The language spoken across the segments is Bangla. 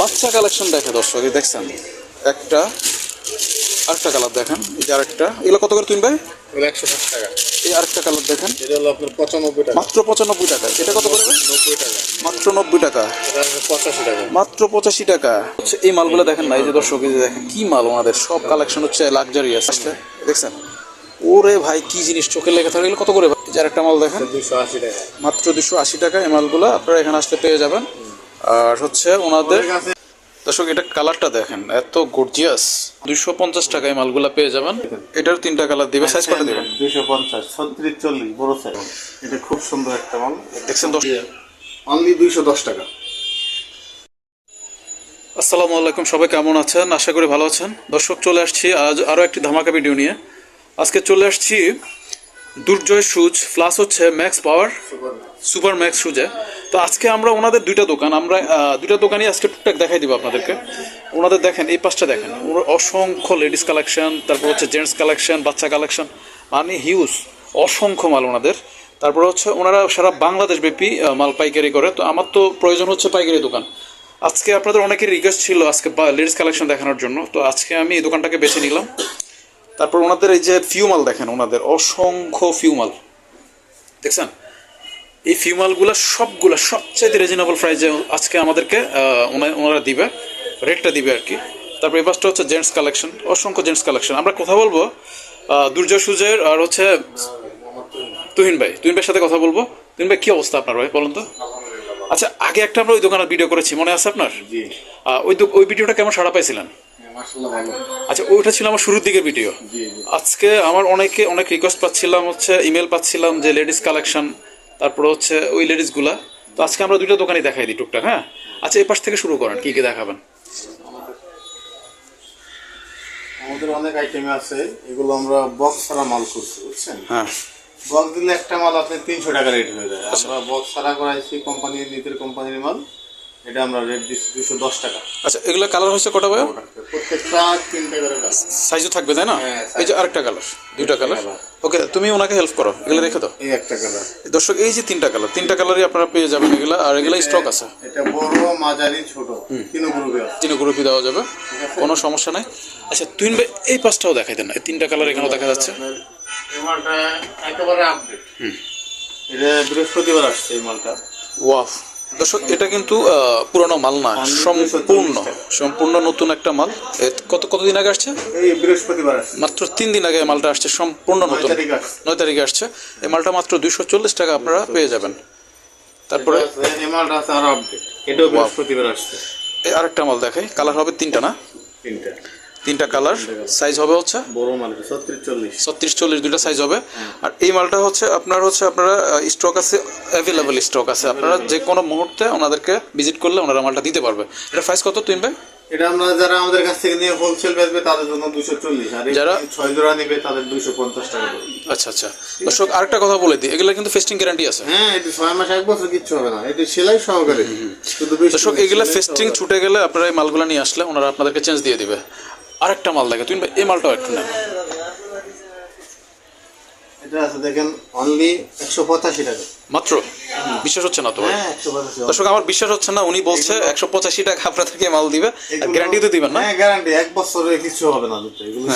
বাচ্চা কালেকশন দেখে দর্শক এই দেখছেন? একটা আরেকটা কালার দেখেন এই যে আরেকটা। এগুলো কত করে তুলবে এগুলো একশো ষাট টাকা। এই আরেকটা কালার দেখেন। এটা হলো আপনার পঁচানব্বই টাকা। মাত্র পঁচানব্বই টাকা। এটা কত করে নব্বই টাকা। মাত্র নব্বই টাকা। পঁচাশি টাকা। মাত্র পঁচাশি টাকা। হচ্ছে এই মালগুলো দেখেন না এই যে দর্শক এই যে দেখেন কি মাল ওনাদের। সব কালেকশন হচ্ছে লাক্সারিয়াস দেখছেন? ওরে ভাই কি জিনিস চোখে লেগে থাকে। কত করে ভাই? এই যে মাল দেখেন। দুশো আশি টাকা। মাত্র দুশো আশি টাকা এই মালগুলো। আপনারা এখানে আসতে পেয়ে যাবেন। আর হচ্ছে ওনাদের দর্শক এটা কালারটা দেখেন এত গর্জিয়াস দুশো পঞ্চাশ টাকায় মালগুলো পেয়ে যাবেন। এটার তিনটা কালার দিবে সাইজ কটা দিবেন দুশো পঞ্চাশ ছত্রিশ চল্লিশ বড় সাইজ এটা খুব সুন্দর একটা মাল। দেখছেন দর্শক অনলি দুইশো দশ টাকা। আসসালামু আলাইকুম সবাই কেমন আছেন? আশা করি ভালো আছেন। দর্শক চলে আসছি আজ আরও একটি ধামাকা ভিডিও নিয়ে। আজকে চলে আসছি দুর্জয় সুজ প্লাস হচ্ছে ম্যাক্স পাওয়ার সুপার ম্যাক্স সুজে। তো আজকে আমরা ওনাদের দুইটা দোকান, আমরা দুইটা দোকানই আজকে টুকটাক দেখাই দিব আপনাদেরকে। ওনাদের দেখেন, এই পাশটা দেখেন অসংখ্য লেডিস কালেকশন তারপর হচ্ছে জেন্টস কালেকশন বাচ্চা কালেকশন মানে হিউজ অসংখ্য মাল ওনাদের। তারপর হচ্ছে ওনারা সারা বাংলাদেশ ব্যাপী মাল পাইকারি করে। তো আমার তো প্রয়োজন হচ্ছে পাইকারি দোকান। আজকে আপনাদের অনেকের রিকোয়েস্ট ছিল আজকে লেডিস কালেকশন দেখানোর জন্য। তো আজকে আমি এই দোকানটাকে বেছে নিলাম। তারপর ওনাদের এই যে ফিউমাল দেখেন, ওনাদের অসংখ্য ফিউমাল দেখছেন? এই ফিউমালগুলো সবগুলো সবচাইতে রিজনেবল প্রাইসে আজকে আমাদেরকে ওনারা দিবে রেটটা দিবে আর কি। তারপর এই পাশটা হচ্ছে জেন্টস কালেকশন অসংখ্য জেন্টস কালেকশন আমরা কথা বলব দুর্জয় সুজের আর হচ্ছে তুহিন ভাই। তুহিন ভাইয়ের সাথে কথা বলব। তুহিন ভাই কি অবস্থা আপনার ভাই বলুন তো? আচ্ছা আগে একটা আমরা ওই দোকানের ভিডিও করেছি মনে আছে আপনার? ওই ওই ভিডিওটা কেমন সাড়া পাইছিলেন? আচ্ছা ওইটা ছিল আমার শুরুর দিকের ভিডিও আজকে আমার অনেকে অনেক রিকোয়েস্ট পাচ্ছিলাম হচ্ছে ইমেল পাচ্ছিলাম যে লেডিস কালেকশন তারপরে হচ্ছে ওই লেডিসগুলা। তো আজকে আমরা দুইটা দোকানই দেখাই দিই টুকটাক হ্যাঁ? আচ্ছা এই পাশ থেকে শুরু করেন কী কী দেখাবেন? আমাদের অনেক আইটেম আছে এগুলো আমরা বক্স ছাড়া মাল করছি বুঝছেন? হ্যাঁ। বক্স দিলে একটা মাল আপনি তিনশো টাকা রেট হয়ে যায়। আমরা বক্স ছাড়া করাইছি কোম্পানির নিজের কোম্পানির মাল। এটা আমরা রেট দিচ্ছি দুশো দশ টাকা। আচ্ছা এগুলো কালার হয়েছে কটা ভাই প্রত্যেকটা তিনটে করে সাইজও থাকবে তাই না? হ্যাঁ, এই যে আরেকটা কালার দুইটা কালার ওকে তুমি ওনাকে হেল্প করো এগুলো রেখে দাও। এই একটা কালার দর্শক এই যে তিনটা কালার তিনটা কালারই আপনারা পেয়ে যাবেন এগুলা আর এগুলা স্টক আছে। এটা বড় মাঝারি ছোট। তিন গ্রুপে তিন গ্রুপই দেওয়া যাবে। কোনো সমস্যা নাই। আচ্ছা তুই এই পাশটাও দেখাই দেন এই তিনটা কালার এখানেও দেখা যাচ্ছে। একেবারে আপডেট এটা বৃহস্পতিবার আসছে এই মালটা। ওয়াফ দর্শক এটা কিন্তু পুরনো মাল না সম্পূর্ণ সম্পূর্ণ নতুন একটা মাল। কত কতদিন আগে আসছে? বৃহস্পতিবার মাত্র তিন দিন আগে মালটা আসছে সম্পূর্ণ নতুন। নয় তারিখে আসছে। এই মালটা মাত্র দুইশো চল্লিশ টাকা আপনারা পেয়ে যাবেন। তারপরে? আরও আরেকটা মাল দেখাই। কালার হবে তিনটা না? তিনটা। তিনটা কালার সাইজ হবে হচ্ছে? বড় মাল ছত্রিশ চল্লিশ। ছত্রিশ চল্লিশ দুইটা সাইজ হবে। আর এই মালটা হচ্ছে আপনার হচ্ছে আপনারা স্টক আছে অ্যাভেলেবল স্টক আছে। আপনারা যে কোনো মুহূর্তে ওনাদেরকে ভিজিট করলে ওনারা মালটা দিতে পারবে। এটা প্রাইস কত তুই ভাই? এটা আমরা যারা আমাদের কাছ থেকে নিয়ে হোলসেল বেচবে তাদের জন্য দুশো চল্লিশ। আর যারা- ছয় জোড়া নিবে তাদের দুশো পঞ্চাশ টাকা আচ্ছা আচ্ছা। দর্শক আরেকটা কথা বলে দিই এগুলো কিন্তু ফেস্টিং গ্যারান্টি আছে। হ্যাঁ এটা ছয় মাস এক বছর কিচ্ছু হবে না। এটা সেলাই সহকারে। শুধু দর্শক এগুলো ফেস্টিং ছুটে গেলে আপনারা এই মালগুলো নিয়ে আসলে ওনারা আপনাদেরকে চেঞ্জ দিয়ে দিবে। আরেকটা মাল দেখে তুই এই মালটাও একটু নেন এটা আছে দেখেন অনলি একশো পঁচাশি টাকা। মাত্র? বিশ্বাস হচ্ছে না তো? হ্যাঁ দর্শক আমার বিশ্বাস হচ্ছে না উনি বলছে একশো পঁচাশি টাকা আপনাদেরকে মাল দিবে। গ্যারান্টি তো দিবেন না? হ্যাঁ গ্যারান্টি এক বছরে কিছু হবে না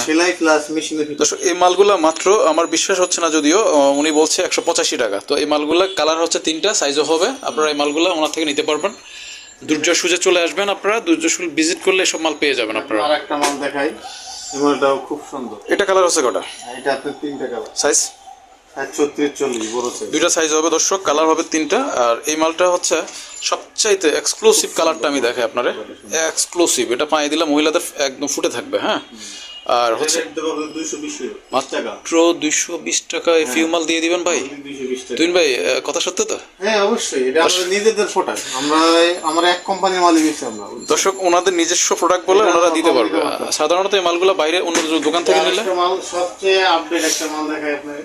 সেলাই প্লাস মেশিনের দর্শক এই মালগুলো মাত্র আমার বিশ্বাস হচ্ছে না যদিও উনি বলছে একশো পঁচাশি টাকা। তো এই মালগুলা কালার হচ্ছে তিনটা সাইজও হবে। আপনারা এই মালগুলা ওনার থেকে নিতে পারবেন। দুর্জয় সুজে চলে আসবেন আপনারা। দুর্যোগ ভিজিট করলে সব মাল পেয়ে যাবেন আপনারা। আর একটা মাল দেখাই। এই মালটাও খুব সুন্দর। এটা কালার আছে কটা? এটা তো তিনটা কালার হ্যাঁ সাইজ দুইটা সাইজ হবে দর্শক কালার হবে তিনটা। আর এই মালটা হচ্ছে সবচাইতে এক্সক্লুসিভ কালারটা আমি দেখাই আপনারে। এক্সক্লুসিভ এটা পায়ে দিলে মহিলাদের একদম ফুটে থাকবে হ্যাঁ? আর হচ্ছে দুইশো বিশ টাকা। মাত্র দুইশো বিশ টাকা এই ফিউ মাল দিয়ে দিবেন ভাই? তুই ভাই কথা সত্য তো? হ্যাঁ অবশ্যই। এটা আমাদের নিজেদের প্রোডাক্ট আমরা আমরা এক কোম্পানির মালই বেশি আমরা দর্শক ওনাদের নিজস্ব প্রোডাক্ট বলে ওনারা দিতে পারবে। সাধারণত এই মালগুলো বাইরে অন্য দোকান থেকে নিলে? মাল সবচেয়ে আপডেট একটা মাল দেখাই আপনাকে।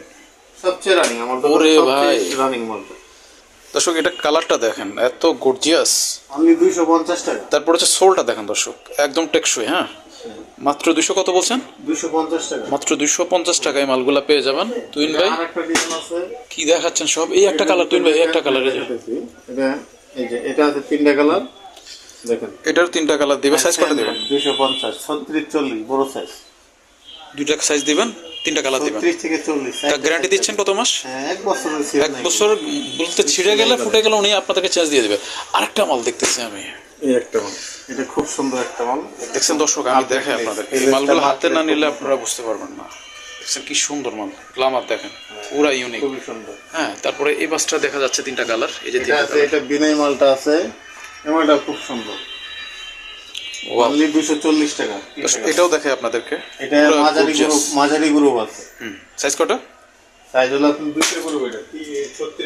সবচেয়ে রানিং আমার ওরে ভাই। রানিং মালটা দর্শক এটা কালারটা দেখেন এত গর্জিয়াস অনলি দুইশো পঞ্চাশ টাকা। তারপর হচ্ছে সোলটা দেখেন দর্শক একদম টেকসই হ্যাঁ? মাত্র দুশো কত বলছেন? মাত্র দুশো পঞ্চাশ টাকায় মালগুলা পেয়ে যাবেন। তুইন ভাই? কি দেখাচ্ছেন সব? এই একটা কালার তুইন ভাই একটা কালার এটা এটা আছে তিনটা কালার দেখেন। এটার তিনটা কালার দিবে সাইজ কটা দিবেন? দুইশো পঞ্চাশ ছত্রিশ চল্লিশ বড় সাইজ দুইটা সাইজ দিবেন তিনটা কালার দিবেন? ছত্রিশ থেকে চল্লিশ গ্যারান্টি দিচ্ছেন কত মাস? হ্যাঁ এক বছরের এক বছর বলতে ছিঁড়ে গেলে ফুটে গেলে। উনি আপনাদেরকে চেঞ্জ দিয়ে দেবে। আরেকটা মাল দেখতেছি আমি। এই একটা মাল। এটা খুব সুন্দর একটা মাল। দেখছেন দর্শক আমি দেখাই আপনাদের। এই মালগুলো হাতে না নিলে আপনারা বুঝতে পারবেন না। দেখছেন কি সুন্দর মাল। গ্লামার দেখেন পুরা ইউনিক খুবই সুন্দর। হ্যাঁ তারপরে এই বাসটা দেখা যাচ্ছে তিনটা কালার। এই যে এটা তিনটা এটা বিনয় মালটা আছে। এই মালটা খুব সুন্দর. অনলি দুশো চল্লিশ টাকা। এটাও দেখাই আপনাদেরকে। এটা মাঝারি গ্রুপ মাঝারি গ্রুপ আছে। হুম সাইজ কটা? সাইজ হলো দুইটা গ্রুপ এটা।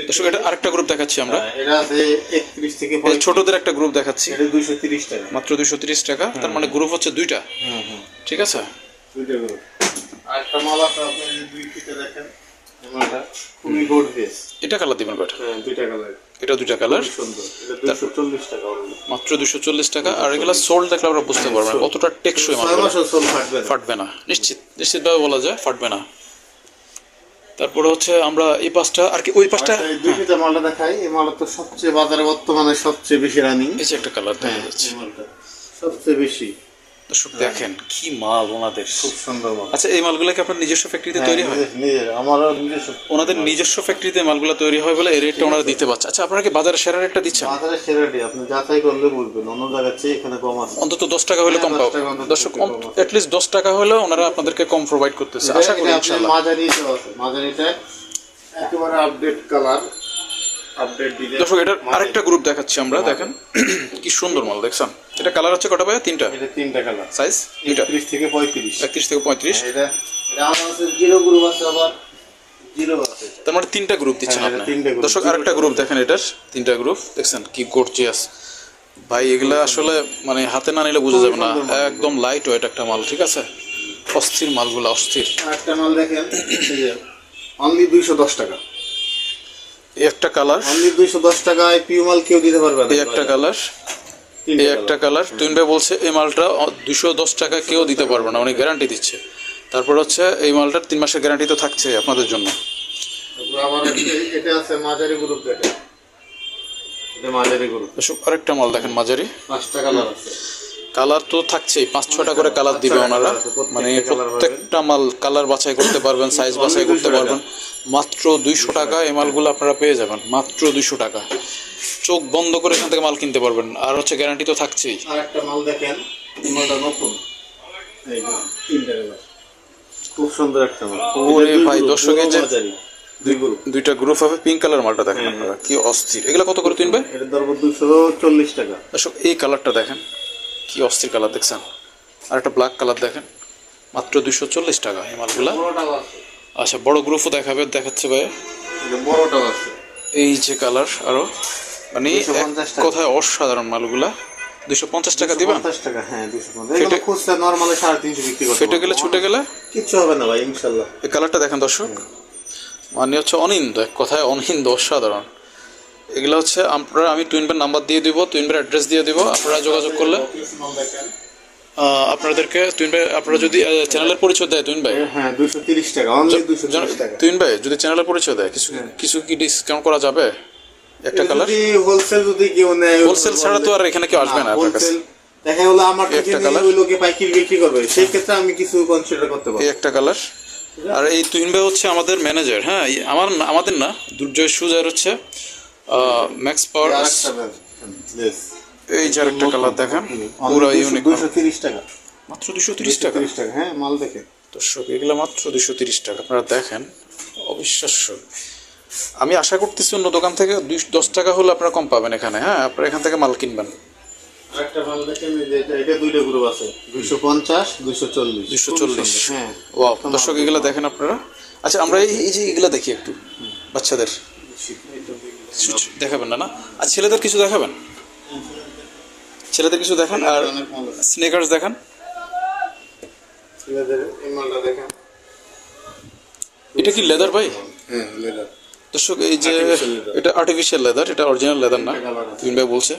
দর্শক এটা আরেকটা গ্রুপ দেখাচ্ছি আমরা। এটা আছে একত্রিশ থেকে ছোটদের একটা গ্রুপ দেখাচ্ছি। এটা দুইশো তিরিশ টাকা। মাত্র দুইশো তিরিশ টাকা। তার মানে গ্রুপ হচ্ছে দুইটা। হুম হুম। ঠিক আছে? দুইটা গ্রুপ আর একটা মাল আছে আপনি দুই ফিতে দেখেন এই মালটা খুবই গর্জিয়াস এটা কালার দিবেন কয়টা হ্যাঁ এটা দুইটা কালার মাত্র দুশো চল্লিশ টাকা। আর এগুলা সোল্ড দেখলে আমরা বুঝতে পারবেন কতটা টেকসই সোল ফাটবে না। ফাটবে না। নিশ্চিত নিশ্চিতভাবে বলা যায় ফাটবে না। তারপরে হচ্ছে আমরা এই পাশটা আর কি ওই পাশটা? আচ্ছা, এই দুই ফিতে মালটা দেখাই। এই মালটা তো সবচেয়ে বাজারে বর্তমানে সবচেয়ে বেশি রানিং এই যে একটা কালার দেখা যাচ্ছে। মালটা সবচেয়ে বেশি। দর্শক দেখেন কি মাল ওনাদের। খুব সুন্দর মাল। আচ্ছা এই মালগুলো কি আপনার নিজস্ব ফ্যাক্টরিতে তৈরি হয়? আমারও নিজস্ব। ওনাদের নিজস্ব ফ্যাক্টরিতে মালগুলো তৈরি হয় বলে এই রেটটা ওনারা দিতে পারছে। আচ্ছা আপনারা কি বাজারে সেরা রেটটা দিচ্ছেন? বাজারে সেরাটি আপনি যাচাই করলে বুঝবেন। অন্য জায়গার চেয়ে এখানে কম আছে। অন্তত দশ টাকা হলে কম হ্যাঁ, পাবো। 10 দর্শক কম। অ্যাটলিস্ট দশ টাকা হলেও ওনারা আপনাদেরকে কম প্রোভাইড করতেছে। আশা করি আপনার ইনশাল্লাহ আছে। মাঝারিটা একেবারে আপডেট কালার আপডেট দর্শক এটার আরেকটা গ্রুপ দেখাচ্ছি আমরা দেখেন। কি সুন্দর মাল দেখছেন? এটা কালার হচ্ছে কটা ভাই তিনটা? এটা তিনটা কালার সাইজ দুইটা? ত্রিশ থেকে পঁয়ত্রিশ। একত্রিশ থেকে পঁয়ত্রিশ? এটা এটা আছে জিরো গ্রুপ আছে আবার তার মানে তিনটা গ্রুপ দিচ্ছেন হ্যাঁ, আপনি। দর্শক আরেকটা গ্রুপ দেখেন এটার। তিনটা গ্রুপ দেখছেন কি গর্জিয়াস ভাই এগুলা আসলে মানে হাতে না নিলে বোঝা যাবে না। একদম লাইট ওয়েট একটা মাল ঠিক আছে? অস্থির মালগুলো অস্থির। একটা মাল দেখেন অনলি দুইশো দশ টাকা। এই একটা কালার অনলি দুইশো দশ টাকায় পিউ মাল কেউ দিতে পারবে না। এই একটা কালার এই একটা কালার টুইন ভাই বলছে এই মালটা দুশো দশ টাকা কেউ দিতে পারবে না উনি গ্যারান্টি দিচ্ছে। তারপর হচ্ছে এই মালটার তিন মাসের গ্যারান্টি তো থাকছে আপনাদের জন্য। আরেকটা মাল দেখেন মাঝারি। পাঁচটা কালার আছে। কালার তো থাকছেই পাঁচ ছটা করে কালার দিবে ছটা ওনারা। প্রত্যেকটা মানে প্রত্যেকটা মাল কালার বাছাই করতে পারবেন সাইজ বাছাই করতে পারবেন। মাত্র দুইশো টাকা এই মালগুলো আপনারা পেয়ে যাবেন মাত্র দুইশো টাকা। চোখ বন্ধ করে এখান থেকে মাল কিনতে পারবেন আর হচ্ছে গ্যারান্টি তো থাকছেই। আর একটা মাল দেখেন এই মালটা নতুন খুব সুন্দর একটা মাল। ওরে ভাই, যে- দুইটা গ্রুপ হবে পিঙ্ক কালার মালটা দেখেন হ্যাঁ, আপনারা কি অস্থির। এগুলো কত করে এটা ধরবো দুশো চল্লিশ টাকা। দর্শক এই কালারটা দেখেন। কি অস্থির কালার দেখছেন? আর একটা ব্ল্যাক কালার দেখেন। মাত্র দুশো চল্লিশ টাকা এই মালগুলা। আচ্ছা বড় গ্রুপও দেখাবে দেখাচ্ছে ভাই এই যে কালার আরও। মানে 250 এক অসাধারণ মালগুলা। দুশো পঞ্চাশ টাকা টাকা হ্যাঁ ফেটে গেলে ছুটে গেলে? কিচ্ছু হবে না ভাই ইনশাল্লাহ। এই কালারটা দেখেন দর্শক। মানে হচ্ছে অনিন্দ এক কথায় অনিন্দ অসাধারণ। এগুলো হচ্ছে আপনারা আমি টুইনবের নাম্বার দিয়ে দিব টুইনবের অ্যাড্রেস দিয়ে দিব আপনারা যোগাযোগ করলে। আপনাদেরকে তুইন ভাই আপনারা যদি চ্যানেলের পরিচয় দেয় তুইন ভাই হ্যাঁ দুশো তিরিশ টাকা অনলি দুশো তিরিশ টাকা। তুইন ভাই যদি চ্যানেলের পরিচয় দেয় কিছু কিছু কি ডিসকাউন্ট করা যাবে? একটা কালার যদি হোলসেল যদি কেউ নেয় হোলসেল ছাড়া তো আর এখানে কেউ আসবে না আপনার কাছে। দেখা হলো আমার থেকে। ওই লোকে পাইকারি বিক্রি করবে সেই ক্ষেত্রে আমি কিছু কনসিডার করতে এই পারব। একটা কালার আর এই তুহিন ভাই হচ্ছে আমাদের ম্যানেজার হ্যাঁ আমার আমাদের না দুর্জয় সুজার হচ্ছে ম্যাক্স পাওয়ার এই যে একটা কালার দেখেন। পুরো ইউনিক দুশো তিরিশ টাকা। মাত্র দুশো তিরিশ টাকা? তিরিশ টাকা হ্যাঁ মাল দেখে। দর্শক এগুলো মাত্র দুশো তিরিশ টাকা। আপনারা দেখেন অবিশ্বাস্য। আমি আশা করতেছি অন্য দোকান থেকে দুই দশ টাকা হলে আপনারা কম পাবেন এখানে হ্যাঁ? আপনারা এখান থেকে মাল কিনবেন। আরেকটা মাল দেখেন এটা- দুইটা গ্রুপ আছে। পঞ্চাশ চল্লিশ। চল্লিশ হ্যাঁ। ওয়াও দর্শক এগুলো দেখেন আপনারা। আচ্ছা আমরা এই যে এগুলো দেখি একটু বাচ্চাদের। দেখাবেন না না? আর ছেলেদের কিছু দেখাবেন? ছেলেদের কিছু দেখান আর স্নেকার্স দেখান। এটা কি লেদার ভাই? হ্যাঁ লেদার। দর্শক এই যে এটা আর্টিফিশিয়াল লেদার এটা অরিজিনাল লেদার না? তুমিন ভাই বলছে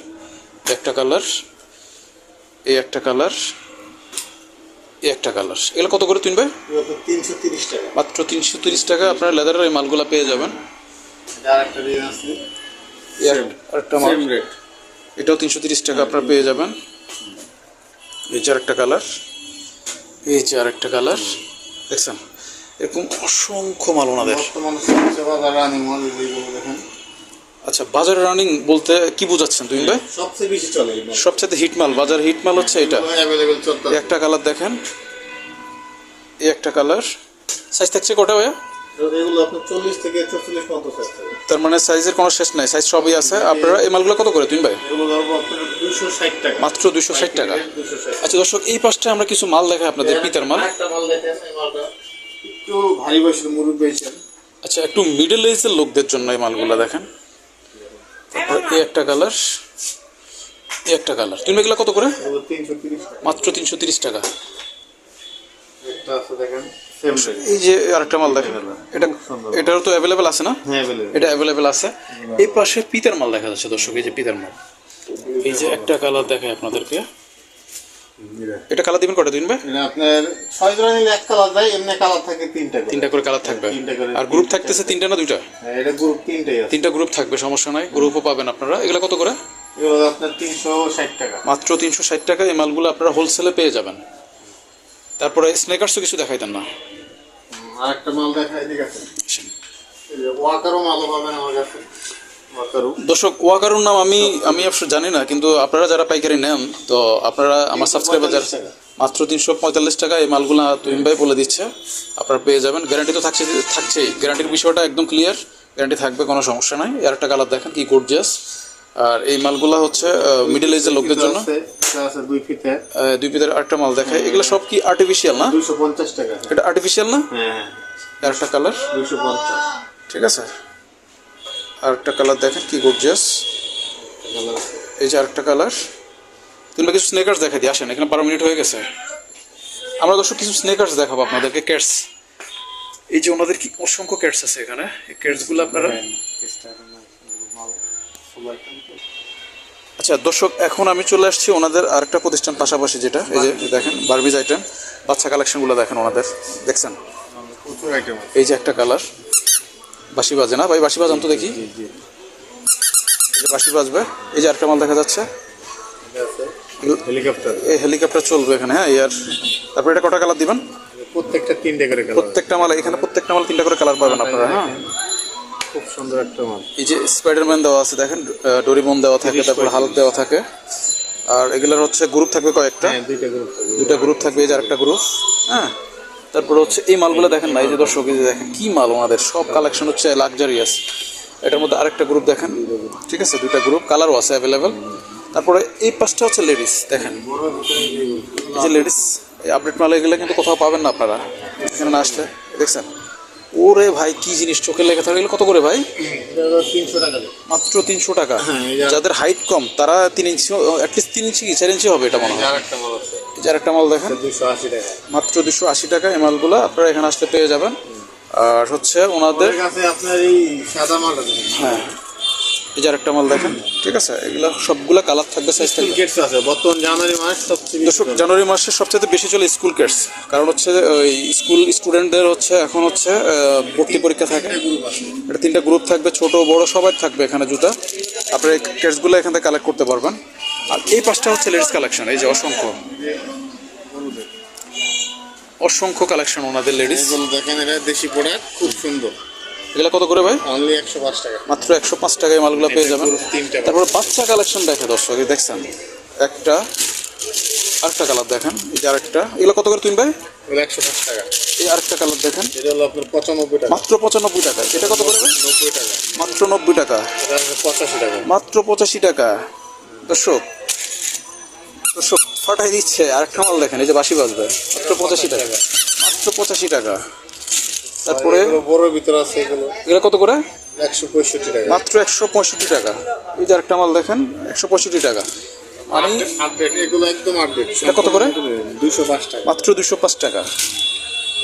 একটা কালার এই একটা কালার এই একটা কালার এগুলো কত করে তুমিন ভাই? তিনশো তিরিশ টাকা। মাত্র তিনশো তিরিশ টাকা আপনারা লেদারের এই মালগুলো পেয়ে যাবেন। এটা আরেকটা ডিজাইন আছে। আরেকটা সেম রেট এটাও তিনশো তিরিশ টাকা আপনারা পেয়ে যাবেন। এই যে আরেকটা কালার এই যে আরেকটা কালার দেখছেন? এরকম অসংখ্য মাল ওনাদের। আচ্ছা বাজারে রানিং বলতে কি বোঝাচ্ছেন তুমি ভাই? সবচেয়ে বেশি চলে সবচেয়ে হিট মাল বাজার হিট মাল হচ্ছে এটা। একটা কালার দেখেন। এই একটা কালার সাইজ থাকছে কটা ভাইয়া? তার মানে সাইজের কোনো শেষ নাই। সাইজ সবই আছে। আপনারা এই মালগুলো কত করে তুমি ভাই? মাত্র দুশো ষাট টাকা। আচ্ছা দর্শক এই পাশটা আমরা কিছু মাল দেখাই আপনাদের পিতার মাল। একটু ভারী বয়সের মুরব্বী আচ্ছা একটু মিডল এজের লোকদের জন্য এই মালগুলো দেখেন। তারপর এই একটা কালার এই একটা কালার তুমি এগুলো কত করে? তিনশো তিরিশ মাত্র তিনশো তিরিশ টাকা। একটা আছে দেখেন। এই যে আরেকটা মাল দেখেন এটা এটারও তো অ্যাভেলেবেল আছে না? হ্যাঁ এটা অ্যাভেলেবেল আছে। এই পাশে পিতার মাল দেখা যাচ্ছে দর্শক এই যে পিতার মাল। এই যে একটা কালার দেখায় আপনাদেরকে। এটা। কালার দিবেন কটা দিন ভাই? আপনার ছয় জোড়া নিলে এক কালার দেয় এমনি কালার থাকে তিনটা তিনটা করে কালার থাকবে। আর গ্রুপ থাকতেছে তিনটা না দুইটা? হ্যাঁ, এটা গ্রুপ তিনটাই আছে। তিনটা গ্রুপ থাকবে সমস্যা নাই। গ্রুপও পাবেন আপনারা। এগুলো কত করে? এগুলো আপনার তিনশো ষাট টাকা। মাত্র তিনশো ষাট টাকা। এই মালগুলো আপনারা হোলসেলে পেয়ে যাবেন। তারপরে স্নেকার্সও কিছু দেখাইতেন না। আর মাল দেখা ঠিক আছে? ওয়াকারও মালও পাবেন আমার কাছে। দর্শক ওয়াকারুর নাম আমি আমি অবশ্য জানি না কিন্তু আপনারা যারা পাইকারি নেন তো আপনারা আমার সাবস্ক্রাইবার যারা মাত্র তিনশো পঁয়তাল্লিশ টাকা এই মালগুলো তুমিন ভাই বলে দিচ্ছে। আপনারা পেয়ে যাবেন। গ্যারান্টি তো থাকছে থাকছেই। গ্যারান্টির বিষয়টা একদম ক্লিয়ার গ্যারান্টি থাকবে কোনো সমস্যা নাই। আর একটা কালার দেখেন কি গর্জিয়াস আর এই মালগুলা হচ্ছে মিডল এজের লোকদের জন্য। দুই ফিতে। দুই পিতের আরেকটা মাল দেখায় এগুলো সব কি আর্টিফিশিয়াল না? দুইশো পঞ্চাশ টাকা। এটা আর্টিফিশিয়াল না? হ্যাঁ একটা কালার দুইশো পঞ্চাশ। ঠিক আছে। আর একটা কালার দেখেন কি গর্জিয়াস এই যে আরেকটা কালার তুমি কিছু স্নেকার্স দেখা দিই আসেন এখানে বারো মিনিট হয়ে গেছে। আমরা দর্শক কিছু স্নেকার্স দেখাবো আপনাদেরকে ক্যাটস এই যে ওনাদের কি অসংখ্য ক্যাটস আছে এখানে। এই ক্যাটসগুলো আপনারা আচ্ছা দর্শক এখন আমি চলে আসছি ওনাদের আরেকটা প্রতিষ্ঠান পাশাপাশি যেটা এই যে দেখেন বারবিজ আইটেম বাচ্চা কালেকশনগুলো দেখেন ওনাদের দেখছেন? এই যে একটা কালার বাঁশি বাজে না? ভাই বাসি বাজান তো দেখি। বাঁশি বাজবে এই যে আরেকটা মাল দেখা যাচ্ছে। হেলিকপ্টার এই হেলিকপ্টার চলবে এখানে হ্যাঁ ইয়ার তারপরে এটা কটা কালার দিবেন? প্রত্যেকটা তিনটে করে প্রত্যেকটা মাল এখানে প্রত্যেকটা মাল তিনটা করে কালার পাবেন আপনারা হ্যাঁ। খুব সুন্দর একটা মাল। এই যে স্পাইডারম্যান দেওয়া আছে দেখেন ডোরিমন দেওয়া থাকে তারপরে হাল্ক দেওয়া থাকে। আর এগুলোর হচ্ছে গ্রুপ থাকবে কয়েকটা। হ্যাঁ দুইটা গ্রুপ থাকবে। দুটা গ্রুপ থাকবে এই যে আরেকটা গ্রুপ হ্যাঁ তারপরে হচ্ছে এই মালগুলো দেখেন না এই যে দর্শক এই যে দেখেন কি মাল ওনাদের সব কালেকশন হচ্ছে লাক্সারিয়াস এটার মধ্যে আরেকটা গ্রুপ দেখেন ঠিক আছে দুটা গ্রুপ কালারও আছে অ্যাভেলেবেল তারপরে এই পাঁচটা হচ্ছে লেডিস দেখেন। এই যে লেডিস এই আপডেট মাল এগুলো কিন্তু কোথাও পাবেন না আপনারা এখানে না আসলে দেখছেন? ওরে ভাই কি জিনিস চোখে লেগে থাকলে? কত করে ভাই? তিনশো টাকা মাত্র তিনশো টাকা। হ্যাঁ, যাদের হাইট কম তারা তিন ইঞ্চি অ্যাটলিস্ট তিন ইঞ্চি কি চার ইঞ্চি হবে এটা মনে হয়। যার একটা মাল মাল দেখেন। মাত্র দুশো আশি টাকা এই মালগুলো আপনারা এখানে আসতে পেয়ে যাবেন। আর হচ্ছে ওনাদের কাছে আপনার এই সাদা মালটা হ্যাঁ। এই যে আরেকটা মাল দেখেন। ঠিক আছে এগুলো সবগুলো কালার থাকবে সাইজ থাকবে। কিটস আছে বর্তমান জানুয়ারি মাস সবচেয়ে দর্শক জানুয়ারি মাসে সবচেয়ে বেশি চলে স্কুল কেটস কারণ হচ্ছে ওই স্কুল স্টুডেন্টদের হচ্ছে এখন হচ্ছে ভর্তি পরীক্ষা থাকে। এটা তিনটা গ্রুপ থাকবে ছোট বড় সবাই থাকবে এখানে জুতা। আপনারা এই কেটসগুলো এখান থেকে কালেক্ট করতে পারবেন। আর এই পাশটা হচ্ছে লেডিস কালেকশন এই যে অসংখ্য। অসংখ্য কালেকশন ওনাদের লেডিস দেখেন এটা দেশি প্রোডাক্ট খুব সুন্দর। এগুলো কত করে ভাই? অনলি একশো পাঁচ টাকা। মাত্র একশো পাঁচ টাকায় মালগুলো পেয়ে যাবেন। তারপরে বাচ্চা কালেকশন দেখে দর্শক দেখছেন। একটা আরেকটা কালার দেখেন। এই যে আরেকটা এগুলো কত করে তুমি ভাই? একশো পাঁচ টাকা। এই আরেকটা কালার দেখেন। এটা হলো আপনার পঁচানব্বই টাকা। মাত্র পঁচানব্বই টাকা। এটা কত করে নব্বই টাকা। মাত্র নব্বই টাকা। পঁচাশি টাকা। মাত্র পঁচাশি টাকা। দর্শক দর্শক ফাটাই দিচ্ছে। আরেকটা মাল দেখেন এই যে বাসি বাজবে। মাত্র পঁচাশি টাকা। মাত্র পঁচাশি টাকা। তারপরে? বড় ভিতর আছে এগুলো। এগুলো কত করে? একশো পঁয়ষট্টি টাকা। মাত্র একশো পঁয়ষট্টি টাকা। এই যে আরেকটা মাল দেখেন একশো পঁয়ষট্টি টাকা। মানে আপডেট এগুলো একদম আপডেট এটা কত করে? দুইশো পাঁচ টাকা। মাত্র দুশো পাঁচ টাকা।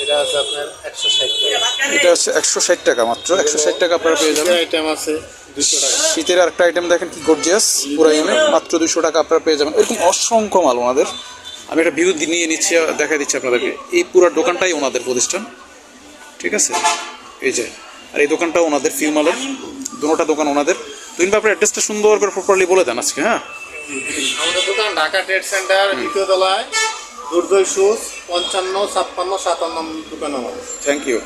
এটা আছে আপনার একশো ষাট টাকা। এটা হচ্ছে একশো ষাট টাকা মাত্র। একশো ষাট টাকা আপনারা পেয়ে যাবেন। আইটেম আছে দুশো শীতের আরেকটা আইটেম দেখেন কি গর্জিয়াস পুরো ইউনিট মাত্র দুশো টাকা আপনারা পেয়ে যাবেন। এরকম অসংখ্য মাল ওনাদের। আমি একটা ভিউ নিয়ে নিচ্ছি দেখা দিচ্ছি আপনাদেরকে। এই পুরো দোকানটাই ওনাদের প্রতিষ্ঠান। ঠিক আছে? এই যে আর এই দোকানটা ওনাদের ফিউমালের দুটা দোকান ওনাদের। তুই বাপের অ্যাড্রেসটা সুন্দর করে প্রপারলি বলে দেন আজকে হ্যাঁ? আমাদের দোকান ঢাকা ট্রেড সেন্টার দ্বিতীয় তলায় দুর্দয় সুস পঞ্চান্ন ছাপ্পান্ন সাতান্ন দোকান আমাদের। Thank you